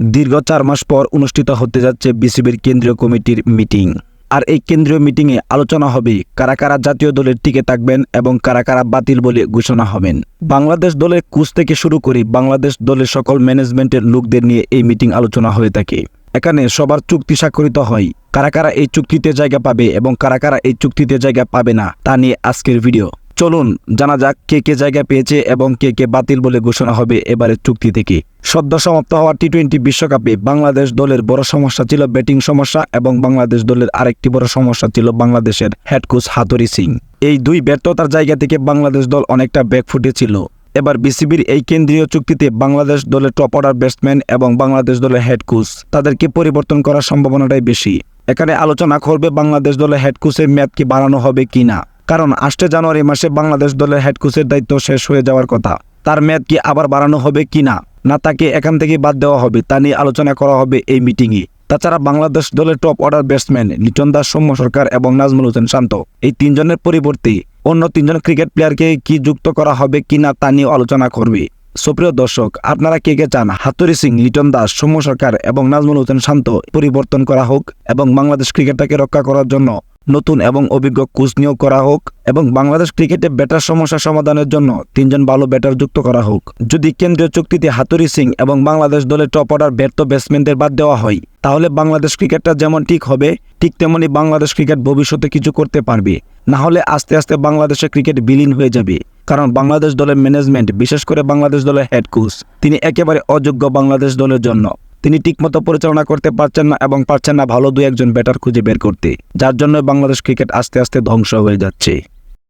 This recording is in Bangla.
দীর্ঘ চার মাস পর অনুষ্ঠিত হতে যাচ্ছে বিসিবির কেন্দ্রীয় কমিটির মিটিং। আর এই কেন্দ্রীয় মিটিংয়ে আলোচনা হবে কারা কারা জাতীয় দলের টিকে থাকবেন এবং কারা কারা বাতিল বলে ঘোষণা হবেন। বাংলাদেশ দলের কোচ থেকে শুরু করে বাংলাদেশ দলের সকল ম্যানেজমেন্টের লোকদের নিয়ে এই মিটিং আলোচনা হয়ে থাকে। এখানে সবার চুক্তি স্বাক্ষরিত হয়। কারা কারা এই চুক্তিতে জায়গা পাবে এবং কারা কারা এই চুক্তিতে জায়গা পাবে না, তা নিয়ে আজকের ভিডিও। চলুন জানা যাক কে কে জায়গা পেয়েছে এবং কে কে বাতিল বলে ঘোষণা হবে এবারের চুক্তি থেকে। সদ্য সমাপ্ত হওয়া টি টোয়েন্টি বিশ্বকাপে বাংলাদেশ দলের বড় সমস্যা ছিল ব্যাটিং সমস্যা এবং বাংলাদেশ দলের আরেকটি বড় সমস্যা ছিল বাংলাদেশের হেড কোচ হাতুরি সিং। এই দুই ব্যর্থতার জায়গা থেকে বাংলাদেশ দল অনেকটা ব্যাক ফুটেছিল এবার বিসিবির এই কেন্দ্রীয় চুক্তিতে বাংলাদেশ দলের টপ অর্ডার ব্যাটসম্যান এবং বাংলাদেশ দলের হেড কোচ তাদেরকে পরিবর্তন করার সম্ভাবনাটাই বেশি। এখানে আলোচনা করবে বাংলাদেশ দলের হেড কোচের কি বাড়ানো হবে কিনা। কারণ আসছে জানুয়ারি মাসে বাংলাদেশ দলের হেড কোচের দায়িত্ব শেষ হয়ে যাওয়ার কথা। তার মেয়াদ কি আবার বাড়ানো হবে কিনা না? না, তাকে এখান থেকে বাদ দেওয়া হবে। তা নিয়ে আলোচনা করা হবে এই মিটিংয়ে তাছাড়া বাংলাদেশ দলের top order batsman Liton Das, Soumya Sarkar এবং নাজমুল হোসেন শান্ত। এই তিনজনের পরিবর্তে অন্য তিনজন ক্রিকেট প্লেয়ারকে কি যুক্ত করা হবে কি না তা নিয়ে আলোচনা করবে। সুপ্রিয় দর্শক, আপনারা কে কে চান? হাতুরি সিং, লিটন দাস, সৌম্য সরকার এবং নাজমুল হোসেন শান্ত পরিবর্তন করা হোক এবং বাংলাদেশ ক্রিকেটটাকে রক্ষা করার জন্য নতুন এবং অভিজ্ঞ কোচ নিয়োগ করা হোক এবং বাংলাদেশ ক্রিকেটে ব্যাটার সমস্যা সমাধানের জন্য তিনজন ভালো ব্যাটার যুক্ত করা হোক। যদি কেন্দ্রীয় চুক্তিতে হাতুরি সিং এবং বাংলাদেশ দলের টপ অর্ডার ব্যর্থ ব্যাটসম্যানদের বাদ দেওয়া হয়, তাহলে বাংলাদেশ ক্রিকেটটা যেমন ঠিক হবে, ঠিক তেমনি বাংলাদেশ ক্রিকেট ভবিষ্যতে কিছু করতে পারবে। না হলে আস্তে আস্তে বাংলাদেশের ক্রিকেট বিলীন হয়ে যাবে। কারণ বাংলাদেশ দলের ম্যানেজমেন্ট, বিশেষ করে বাংলাদেশ দলের হেড কোচ তিনি একেবারে অযোগ্য বাংলাদেশ দলের জন্য। তিনি ঠিকমতো পরিচালনা করতে পারছেন না এবং পারছেন না ভালো দু একজন ব্যাটার খুঁজে বের করতে, যার জন্য বাংলাদেশ ক্রিকেট আস্তে আস্তে ধ্বংস হয়ে যাচ্ছে।